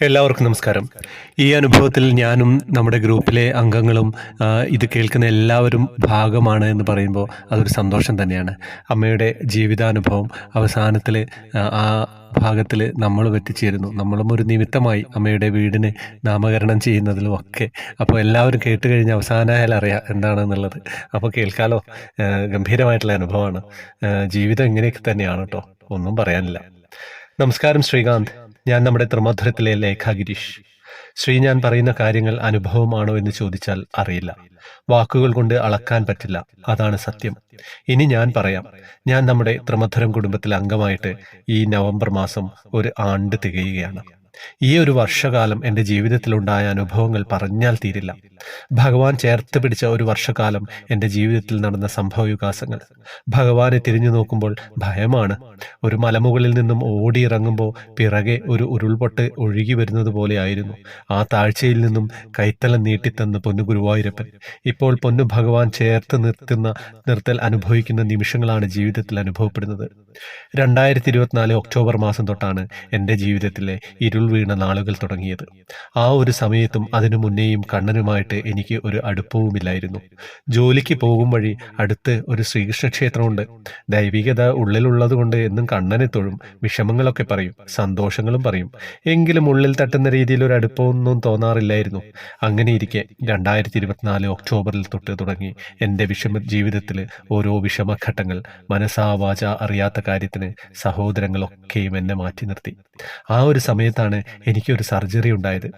എല്ലാവർക്കും നമസ്കാരം. ഈ അനുഭവത്തിൽ ഞാനും നമ്മുടെ ഗ്രൂപ്പിലെ അംഗങ്ങളും ഇത് കേൾക്കുന്ന എല്ലാവരും ഭാഗമാണ് എന്ന് പറയുമ്പോൾ അതൊരു സന്തോഷം തന്നെയാണ്. അമ്മയുടെ ജീവിതാനുഭവം അവസാനത്തിൽ ആ ഭാഗത്തിൽ നമ്മളും എത്തിച്ചേരുന്നു നമ്മളും ഒരു നിമിത്തമായി അമ്മയുടെ വീടിന് നാമകരണം ചെയ്യുന്നതിലും ഒക്കെ. അപ്പോൾ എല്ലാവരും കേട്ട് കഴിഞ്ഞ് അവസാനമായാലും അറിയാം എന്താണെന്നുള്ളത്. അപ്പോൾ കേൾക്കാലോ? ഗംഭീരമായിട്ടുള്ള അനുഭവമാണ്. ജീവിതം ഇങ്ങനെയൊക്കെ തന്നെയാണ് കേട്ടോ. ഒന്നും പറയാനില്ല. നമസ്കാരം ശ്രീകാന്ത്. ഞാൻ നമ്മുടെ ത്രിമധുരത്തിലെ ലേഖ ഗിരീഷ്. ശ്രീ ഞാൻ പറയുന്ന കാര്യങ്ങൾ അനുഭവമാണോ എന്ന് ചോദിച്ചാൽ അറിയില്ല. വാക്കുകൾ കൊണ്ട് അളക്കാൻ പറ്റില്ല. അതാണ് സത്യം. ഇനി ഞാൻ പറയാം. ഞാൻ നമ്മുടെ ത്രിമധുരം കുടുംബത്തിലെ അംഗമായിട്ട് ഈ നവംബർ മാസം ഒരു ആണ്ട് തികയുകയാണ്. ഈ ഒരു വർഷകാലം എന്റെ ജീവിതത്തിലുണ്ടായ അനുഭവങ്ങൾ പറഞ്ഞാൽ തീരില്ല. ഭഗവാൻ ചേർത്ത് പിടിച്ച ഒരു വർഷകാലം എന്റെ ജീവിതത്തിൽ നടന്ന സംഭവ വികാസങ്ങൾ ഭഗവാനെ തിരിഞ്ഞു നോക്കുമ്പോൾ ഭയമാണ്. ഒരു മലമുകളിൽ നിന്നും ഓടിയിറങ്ങുമ്പോൾ പിറകെ ഒരു ഉരുൾപൊട്ട് ഒഴുകി വരുന്നത് പോലെയായിരുന്നു ആ താഴ്ചയിൽ നിന്നും കൈത്തലം നീട്ടിത്തന്ന് പൊന്നു ഗുരുവായൂരപ്പൻ. ഇപ്പോൾ പൊന്നു ഭഗവാൻ ചേർത്ത് നിർത്തുന്ന നിർത്തൽ അനുഭവിക്കുന്ന നിമിഷങ്ങളാണ് ജീവിതത്തിൽ അനുഭവപ്പെടുന്നത്. രണ്ടായിരത്തി ഇരുപത്തിനാല് ഒക്ടോബർ മാസം തൊട്ടാണ് എന്റെ ജീവിതത്തിലെ ഇരുൾ വീണ നാളുകൾ തുടങ്ങിയത്. ആ ഒരു സമയത്തും അതിനു മുന്നേയും കണ്ണനുമായിട്ട് എനിക്ക് ഒരു അടുപ്പവുമില്ലായിരുന്നു. ജോലിക്ക് പോകും വഴി അടുത്ത് ഒരു ശ്രീകൃഷ്ണ ക്ഷേത്രമുണ്ട് ദൈവികത ഉള്ളിലുള്ളത് കൊണ്ട് എന്നും കണ്ണനെ തൊഴും വിഷമങ്ങളൊക്കെ പറയും സന്തോഷങ്ങളും പറയും. എങ്കിലും ഉള്ളിൽ തട്ടുന്ന രീതിയിൽ ഒരു അടുപ്പമൊന്നും തോന്നാറില്ലായിരുന്നു. അങ്ങനെ ഇരിക്കെ രണ്ടായിരത്തി ഇരുപത്തിനാല് ഒക്ടോബറിൽ തൊട്ട് തുടങ്ങി എന്റെ വിഷമ ജീവിതത്തിൽ ഓരോ വിഷമഘട്ടങ്ങൾ മനസ്സാവാച അറിയാത്ത കാര്യത്തിന് സഹോദരങ്ങളൊക്കെയും എന്നെ മാറ്റി നിർത്തി. ആ ഒരു സമയത്താണ് എനിക്കൊരു സർജറി ഉണ്ടായത്.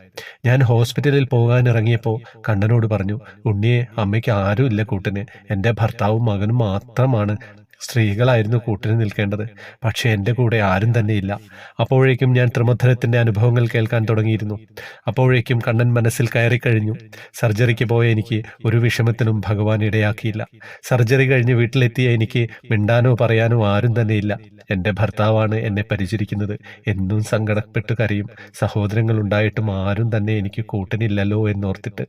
ഞാൻ ഹോസ്പിറ്റലിൽ പോകാൻ ഇറങ്ങിയപ്പോൾ കണ്ണനോട് പറഞ്ഞു ഉണ്ണിയെ അമ്മയ്ക്ക് ആരും ഇല്ല കൂട്ടിന്. എന്റെ ഭർത്താവും മകനും മാത്രമാണ് സ്ത്രീകളായിരുന്നു കൂട്ടിന് നിൽക്കേണ്ടത്. പക്ഷേ എന്റെ കൂടെ ആരും തന്നെ ഇല്ല. അപ്പോഴേക്കും ഞാൻ ത്രിമധുരത്തിന്റെ അനുഭവങ്ങൾ കേൾക്കാൻ തുടങ്ങിയിരുന്നു. അപ്പോഴേക്കും കണ്ണൻ മനസ്സിൽ കയറിക്കഴിഞ്ഞു സർജറിക്ക് പോയ എനിക്ക് ഒരു വിഷമത്തിനും ഭഗവാൻ ഇടയാക്കിയില്ല. സർജറി കഴിഞ്ഞ് വീട്ടിലെത്തിയ എനിക്ക് മിണ്ടാനോ പറയാനോ ആരും തന്നെ ഇല്ല. എന്റെ ഭർത്താവാണ് എന്നെ പരിചരിക്കുന്നത്. എന്നും സങ്കടപ്പെട്ട് കരയും. സഹോദരങ്ങൾ ഉണ്ടായിട്ടും ആരും തന്നെ എനിക്ക് കൂട്ടിനില്ലല്ലോ എന്നോർത്തിട്ട്.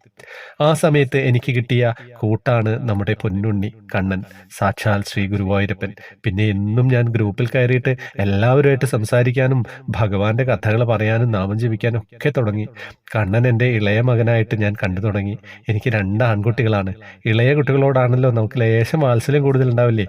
ആ സമയത്ത് എനിക്ക് കിട്ടിയ കൂട്ടാണ് നമ്മുടെ പൊന്നുണ്ണി കണ്ണൻ. സാക്ഷാൽ ശ്രീ ഗുരുവായൂരപ്പൻ പിന്നെ എന്നും ഞാൻ ഗ്രൂപ്പിൽ കയറിയിട്ട് എല്ലാവരുമായിട്ട് സംസാരിക്കാനും ഭഗവാന്റെ കഥകൾ പറയാനും നാമം ജപിക്കാനും ഒക്കെ തുടങ്ങി. കണ്ണൻ എന്റെ ഇളയ മകനായിട്ട് ഞാൻ കണ്ടു തുടങ്ങി. എനിക്ക് രണ്ട് ആൺകുട്ടികളാണ്. ഇളയ കുട്ടികളോടാണല്ലോ നമുക്ക് ലേശം വാത്സല്യം കൂടുതൽ ഉണ്ടാവില്ലേ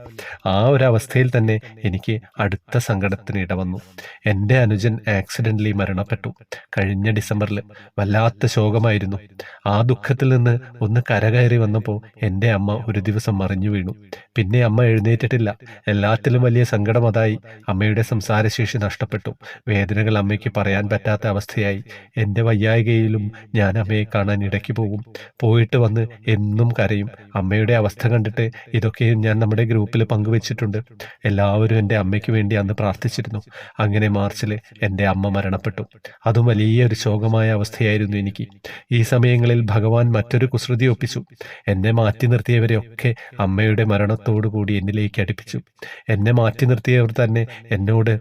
ആ ഒരു അവസ്ഥയിൽ തന്നെ എനിക്ക് അടുത്ത സങ്കടത്തിന് ഇടവന്നു എന്റെ അനുജൻ ആക്സിഡന്റലി മരണപ്പെട്ടു കഴിഞ്ഞ ഡിസംബറിൽ. വല്ലാത്ത ശോകമായിരുന്നു. ആ ദുഃഖത്തിൽ നിന്ന് ഒന്ന് കരകയറി വന്നപ്പോൾ എന്റെ അമ്മ ഒരു ദിവസം മറിഞ്ഞു വീണു. പിന്നെ അമ്മ എഴുന്നേറ്റിട്ടില്ല. എല്ലാത്തിലും വലിയ സങ്കടം അതായി അമ്മയുടെ സംസാരശേഷി നഷ്ടപ്പെട്ടു. വേദനകൾ അമ്മയ്ക്ക് പറയാൻ പറ്റാത്ത അവസ്ഥയായി. എന്റെ വയ്യായികയിലും ഞാൻ അമ്മയെ കാണാൻ ഇടയ്ക്ക് പോകും പോയിട്ട് വന്ന് എന്നും കരയും. അമ്മയുടെ അവസ്ഥ കണ്ടിട്ട് ഇതൊക്കെയും ഞാൻ നമ്മുടെ ഗ്രൂപ്പിൽ പങ്കുവച്ചിട്ടുണ്ട്. എല്ലാവരും എന്റെ അമ്മയ്ക്ക് വേണ്ടി അന്ന് പ്രാർത്ഥിച്ചിരുന്നു. അങ്ങനെ മാർച്ചിൽ എന്റെ അമ്മ മരണപ്പെട്ടു. അതും വലിയൊരു ശോകമായ അവസ്ഥയായിരുന്നു എനിക്ക്. ഈ സമയങ്ങളിൽ ഭഗവാൻ മറ്റൊരു കുസൃതി ഒപ്പിച്ചു. എന്നെ മാറ്റി നിർത്തിയവരെയൊക്കെ അമ്മയുടെ മരണത്തോടു കൂടി എന്നിലേക്ക് അടുപ്പിച്ചു എന്നെ മാറ്റി നിർത്തിയവർ തന്നെ എന്നോട്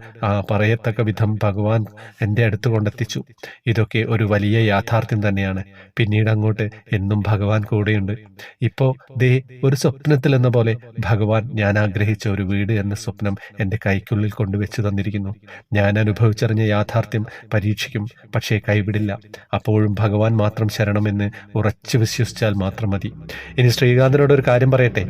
പറയത്തക്ക വിധം ഭഗവാൻ എന്റെ അടുത്ത് കൊണ്ടെത്തിച്ചു. ഇതൊക്കെ ഒരു വലിയ യാഥാർത്ഥ്യം തന്നെയാണ്. പിന്നീട് അങ്ങോട്ട് എന്നും ഭഗവാൻ കൂടെയുണ്ട്. ഇപ്പോൾ ദേ ഒരു സ്വപ്നത്തിൽ എന്ന പോലെ ഭഗവാൻ ഞാൻ ആഗ്രഹിച്ച ഒരു വീട് എന്ന സ്വപ്നം എന്റെ കൈക്കുള്ളിൽ കൊണ്ടുവച്ച് തന്നിരിക്കുന്നു. ഞാൻ അനുഭവിച്ചറിഞ്ഞ യാഥാർത്ഥ്യം പരീക്ഷിക്കും പക്ഷേ കൈവിടില്ല. അപ്പോഴും ഭഗവാൻ മാത്രം ശരണമെന്ന് ഉറച്ചു വിശ്വസിച്ചാൽ മാത്രം മതി. ഇനി ശ്രീകാന്തനോട് ഒരു കാര്യം പറയട്ടെ?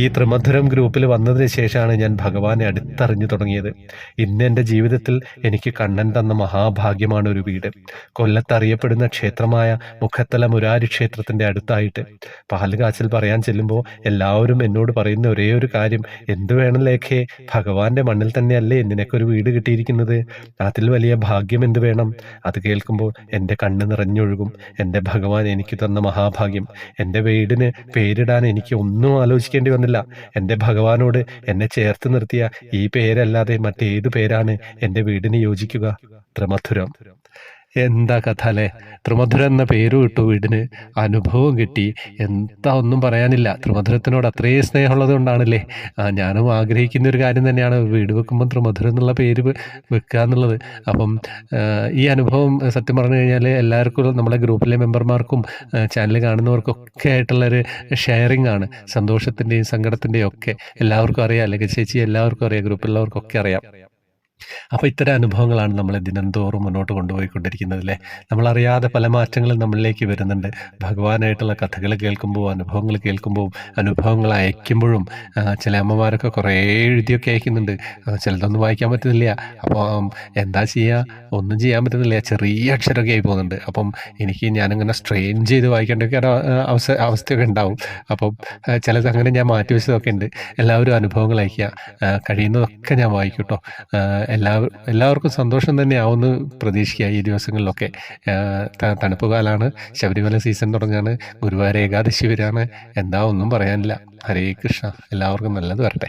ഈ ത്രിമധുരം ഗ്രൂപ്പിൽ വന്നതിന് ശേഷമാണ് ഞാൻ ഭഗവാനെ അടുത്തറിഞ്ഞു തുടങ്ങിയത്. ഇന്ന് എന്റെ ജീവിതത്തിൽ എനിക്ക് കണ്ണൻ തന്ന മഹാഭാഗ്യമാണ് ഒരു വീട്. കൊല്ലത്തറിയപ്പെടുന്ന ക്ഷേത്രമായ മുഖത്തല മുരാരി ക്ഷേത്രത്തിന്റെ അടുത്തായിട്ട്. പാലുകാച്ചൽ പറയാൻ ചെല്ലുമ്പോൾ എല്ലാവരും എന്നോട് പറയുന്ന ഒരേ ഒരു കാര്യം. എന്തു വേണം ലേഖയെ? ഭഗവാന്റെ മണ്ണിൽ തന്നെയല്ലേ നിനക്കൊരു വീട് കിട്ടിയിരിക്കുന്നത്? അതിൽ വലിയ ഭാഗ്യം എന്ത് വേണം? അത് കേൾക്കുമ്പോൾ എന്റെ കണ്ണ് നിറഞ്ഞൊഴുകും. എന്റെ ഭഗവാൻ എനിക്ക് തന്ന മഹാഭാഗ്യം. എന്റെ വീടിന് പേരിടാൻ എനിക്ക് ഒന്നും ആലോചിക്കേണ്ടി വന്നില്ല. എന്റെ ഭഗവാനോട് എന്നെ ചേർത്ത് നിർത്തിയ ഈ പേരല്ലാതെ മറ്റേത് പേരാണ് എന്റെ വീടിന് യോജിക്കുക. ത്രിമധുരം. എന്താ കഥ അല്ലേ ത്രിമധുരൻ എന്ന പേര് ഇട്ടു. വീടിന് അനുഭവം കിട്ടി. എന്താ ഒന്നും പറയാനില്ല. ത്രിമധുരത്തിനോട് അത്രയും സ്നേഹമുള്ളത് കൊണ്ടാണല്ലേ? ഞാനും ആഗ്രഹിക്കുന്ന ഒരു കാര്യം തന്നെയാണ്. വീട് വെക്കുമ്പോൾ ത്രിമധുരം എന്നുള്ള പേര് വെക്കുക എന്നുള്ളത്. അപ്പം ഈ അനുഭവം സത്യം പറഞ്ഞു കഴിഞ്ഞാൽ എല്ലാവർക്കും നമ്മുടെ ഗ്രൂപ്പിലെ മെമ്പർമാർക്കും ചാനൽ കാണുന്നവർക്കൊക്കെ ആയിട്ടുള്ളൊരു ഷെയറിംഗ് ആണ് സന്തോഷത്തിന്റെയും സങ്കടത്തിന്റെയും ഒക്കെ എല്ലാവർക്കും അറിയാം. അല്ലെങ്കിൽ ചേച്ചി എല്ലാവർക്കും അറിയാം. ഗ്രൂപ്പിലുള്ളവർക്കൊക്കെ അറിയാം. അപ്പോൾ ഇത്തരം അനുഭവങ്ങളാണ് നമ്മളെ ദിനംതോറും മുന്നോട്ട് കൊണ്ടുപോയിക്കൊണ്ടിരിക്കുന്നത് അല്ലേ? നമ്മളറിയാതെ പല മാറ്റങ്ങളും നമ്മളിലേക്ക് വരുന്നുണ്ട്. ഭഗവാനായിട്ടുള്ള കഥകൾ കേൾക്കുമ്പോൾ അനുഭവങ്ങൾ കേൾക്കുമ്പോൾ അനുഭവങ്ങൾ അയക്കുമ്പോഴും ചില അമ്മമാരൊക്കെ കുറേ എഴുതിയൊക്കെ അയക്കുന്നുണ്ട്. ചിലതൊന്നും വായിക്കാൻ പറ്റുന്നില്ല. അപ്പോൾ എന്താ ചെയ്യുക ഒന്നും ചെയ്യാൻ പറ്റുന്നില്ല. ചെറിയ അക്ഷരമൊക്കെ ആയി പോകുന്നുണ്ട്. അപ്പം എനിക്ക് ഞാനിങ്ങനെ സ്ട്രെയിൻ ചെയ്ത് വായിക്കേണ്ടൊക്കെ അവസ്ഥ അവസ്ഥയൊക്കെ ഉണ്ടാവും. അപ്പം ചിലത് അങ്ങനെ ഞാൻ മാറ്റി വെച്ചതൊക്കെ ഉണ്ട്. എല്ലാവരും അനുഭവങ്ങൾ അയക്കുക. കഴിയുന്നതൊക്കെ ഞാൻ വായിക്കും കേട്ടോ എല്ലാവരും എല്ലാവർക്കും സന്തോഷം തന്നെയാവുമെന്ന് പ്രതീക്ഷിക്കുക ഈ ദിവസങ്ങളിലൊക്കെ. തണുപ്പ് കാലമാണ് ശബരിമല സീസൺ തുടങ്ങാണ് ഗുരുവായൂർ ഏകാദശി വരാണ്. എന്താ ഒന്നും പറയാനില്ല. ഹരേ കൃഷ്ണ. എല്ലാവർക്കും നല്ലത് വരട്ടെ.